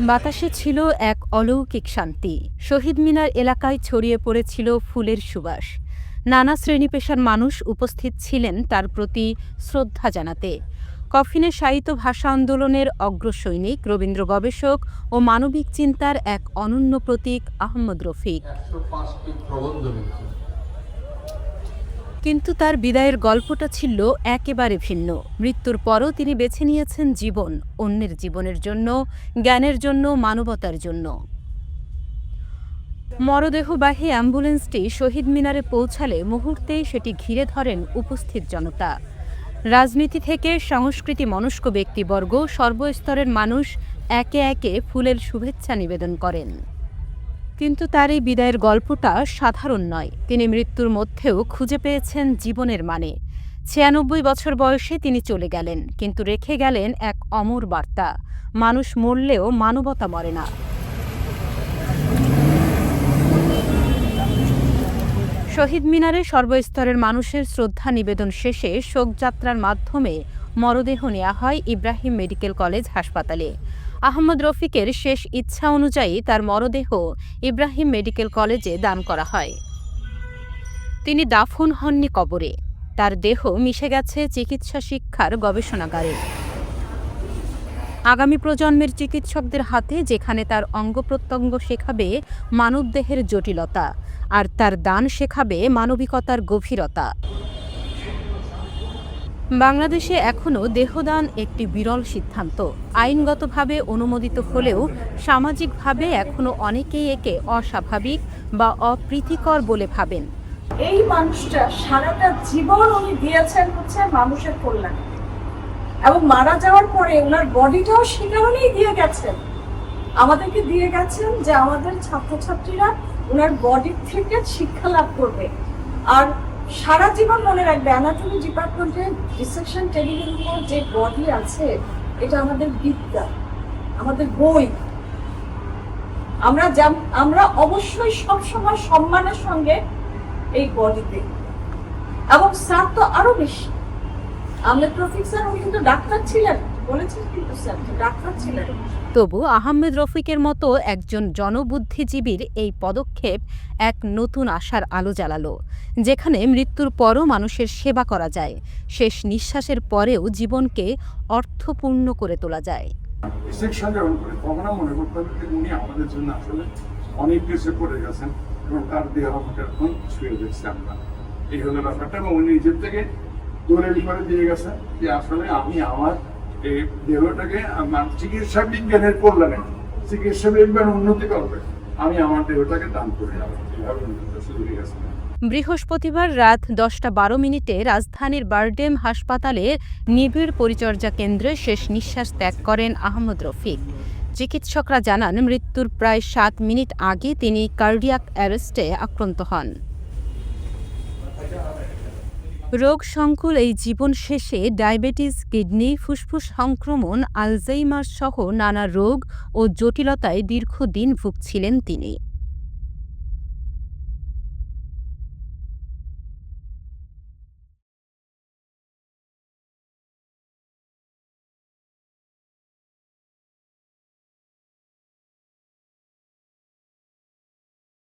বাতাসে ছিল এক অলৌকিক শান্তি। শহীদ মিনার এলাকায় ছড়িয়ে পড়েছিল ফুলের সুবাস। নানা শ্রেণি পেশার মানুষ উপস্থিত ছিলেন তার প্রতি শ্রদ্ধা জানাতে। কফিনে সাহিত্য ভাষা আন্দোলনের অগ্রসৈনিক, রবীন্দ্র গবেষক ও মানবিক চিন্তার এক অনন্য প্রতীক আহমদ রফিক। কিন্তু তার বিদায়ের গল্পটা ছিল একেবারে ভিন্ন। মৃত্যুর পরও তিনি বেছে নিয়েছেন জীবন, অন্যের জীবনের জন্য, জ্ঞানের জন্য, মানবতার জন্য। মরদেহবাহী অ্যাম্বুলেন্সটি শহীদ মিনারে পৌঁছালে মুহূর্তেই সেটি ঘিরে ধরেন উপস্থিত জনতা। রাজনীতি থেকে সংস্কৃতি মনস্ক ব্যক্তিবর্গ সর্বস্তরের মানুষ একে একে ফুলের শুভেচ্ছা নিবেদন করেন। কিন্তু তার এই বিদায়ের গল্পটা সাধারণ নয়। তিনি মৃত্যুর মধ্যেও খুঁজে পেয়েছেন জীবনের মানে। ছিয়ানব্বই বছর বয়সে তিনি চলে গেলেন, কিন্তু রেখে গেলেন এক অমর বার্তা। মানুষ মরলেও মানবতা মরে না। শহীদ মিনারে সর্বস্তরের মানুষের শ্রদ্ধা নিবেদন শেষে শোকযাত্রার মাধ্যমে মরদেহ নেওয়া হয় ইব্রাহিম মেডিকেল কলেজ হাসপাতালে। আহমদ রফিকের শেষ ইচ্ছা অনুযায়ী তার মরদেহ ইব্রাহিম মেডিকেল কলেজে দান করা হয়। তিনি দাফন হননি কবরে। তার দেহ মিশে গেছে চিকিৎসা শিক্ষার গবেষণাগারে। আগামী প্রজন্মের চিকিৎসকদের হাতে যেখানে তার অঙ্গ প্রত্যঙ্গ শেখাবে মানবদেহের জটিলতা, আর তার দান শেখাবে মানবিকতার গভীরতা। বাংলাদেশে এখনও দেহদান একটি বিরল সিদ্ধান্ত। আইনগতভাবে অনুমোদিত হলেও সামাজিকভাবে এখনও অনেকেই একে অস্বাভাবিক বা অপ্রীতিকর বলে ভাবেন। এই মানুষটা সারাটা জীবন উনি দিয়েছেন হচ্ছে মানুষের কল্যাণে। এবং মারা যাওয়ার পরে ওনার বডিটাও সে কারণেই দিয়ে গেছেন। আমাদেরকে দিয়ে গেছেন যে আমাদের ছাত্রছাত্রীরা ওনার বডি থেকে শিক্ষা লাভ করবে। আর সারা জীবন মনে রাখবে অ্যানাটমি ডিপার্টমেন্টে ডিসেকশন টেবিলের উপর যে বডি আছে, এটা আমাদের বিদ্যা, আমাদের বই। আমরা আমরা অবশ্যই সবসময় সম্মানের সঙ্গে এই বডিতে এবং স্যার তো আরও বেশি। আহমেদ রফিক স্যার উনি কিন্তু ডাক্তার ছিলেন। তবু আহমেদ রফিকের মতো একজন জনবুদ্ধিজীবীর এই পদক্ষেপ এক নতুন আশার আলো জ্বালালো যেখানে মৃত্যুর পরও মানুষের সেবা করা যায় শেষ নিঃশ্বাসের পরেও জীবনকে অর্থপূর্ণ করে তোলা যায়। সেকশন যখন করে তখন আমরা মনে করতাম যে উনি আমাদের জন্য আসলে অনেক কিছু করে গেছেন এবং তার দেহ আমাকে এখন ছুঁয়ে দিচ্ছে আমরা। এই হলো ব্যাপারটা এবং উনি নিজের থেকে দলিল করে দিয়ে গেছে যে আসলে আমি আমার এই দেহটাকে আমার চিকিৎসা বিজ্ঞানের কল্যাণে, চিকিৎসা বিজ্ঞান উন্নতি করবে। আমি আমার দেহটাকে দান করে বৃহস্পতিবার রাত দশটা বারো মিনিটে রাজধানীর বারডেম হাসপাতালের নিবিড় পরিচর্যা কেন্দ্রে শেষ নিঃশ্বাস ত্যাগ করেন আহমদ রফিক। চিকিৎসকরা জানান, মৃত্যুর প্রায় সাত মিনিট আগে তিনি কার্ডিয়াক অ্যারেস্টে আক্রান্ত হন। রোগ সংকুল এই জীবন শেষে ডায়াবেটিস, কিডনি, ফুসফুস সংক্রমণ, আলজাইমার সহ নানা রোগ ও জটিলতায় দীর্ঘদিন ভুগছিলেন তিনি।